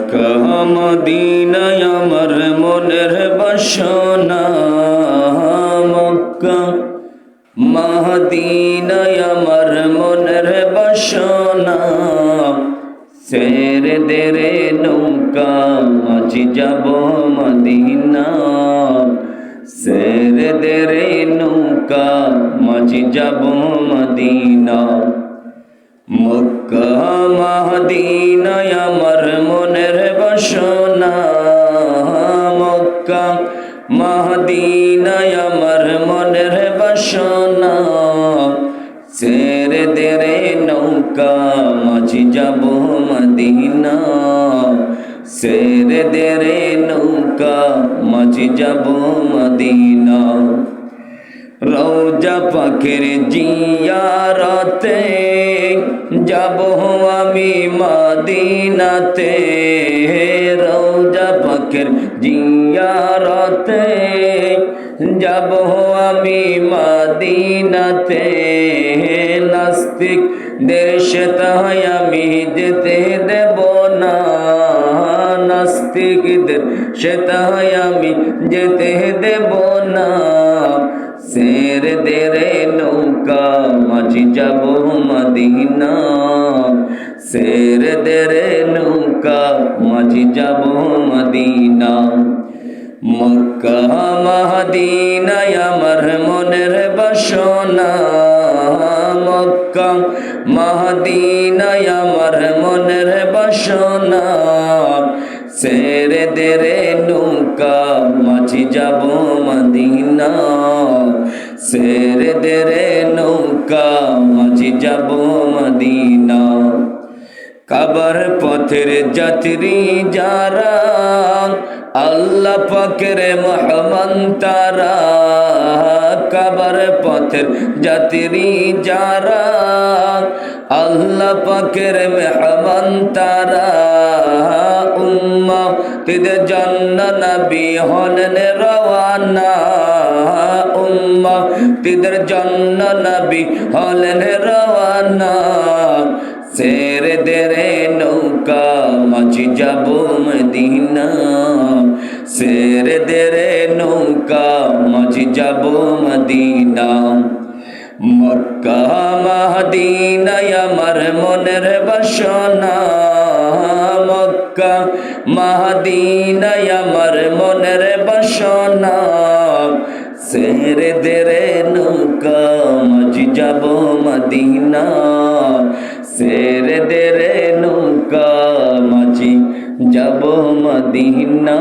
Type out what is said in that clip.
মক্কা, মদিনায় আমার মনের বাসনা। মক্কা, মদিনায় আমার মনের বাসনা। সের দেরে নৌকা মাঝি যাব মদিনা। সের দেরে নৌকা মাঝি যাব মদিনা। মক্কা আমার বাসনা মক্কা, মদিনায় আমার মনের বাসনা। সের দেরে নৌকা, মাঝি যাব মদিনা। সের দেরে নৌকা, মাঝি যাব মদিনা। রৌজা পাখির জিয়ারতে, যাব আমি মদিনাতে। জিয়ারতে যাব আমি মদিনাতে। নাস্তিক, দেশে তাই আমি যেতে দেব না। নাস্তিকদের, সে তাই আমি যেতে দেব না। সের দেরে নৌকা, মাঝি যাব মদিনা। সের দেরে নৌকা, মাঝি যাব মদিনা। মক্কা, মদিনায় আমার মনের বাসনা। মক্কা, মদিনায় আমার মনের বাসনা। সের দেরে নৌকা, মাঝি যাব মদিনা। সের দেরে নৌকা, মাঝি যাব মদিনা। কাবার পথের যাত্রী যারা আল্লাহ পাকের মহমান তারা কাবার পথের যাত্রী যারা, আল্লাহ পাকের মেহমান তারা উম্মা তিদের জন্য নবী হলেন রওয়ানা। উম্মা তিদের জন্য নবী হলেন রওয়ানা। সের দেরে নৌকা মাঝি যাব মদিনা। সের দেরে নৌকা, মাঝি যাব মদিনা। মক্কা, মদিনায় আমার মনের বাসনা। মক্কা, মদিনায় আমার মনের বাসনা। সের দেরে নৌকা, মাঝি যাব মদিনা। সের দেরে নৌকা, মাঝি যাব মদিনা।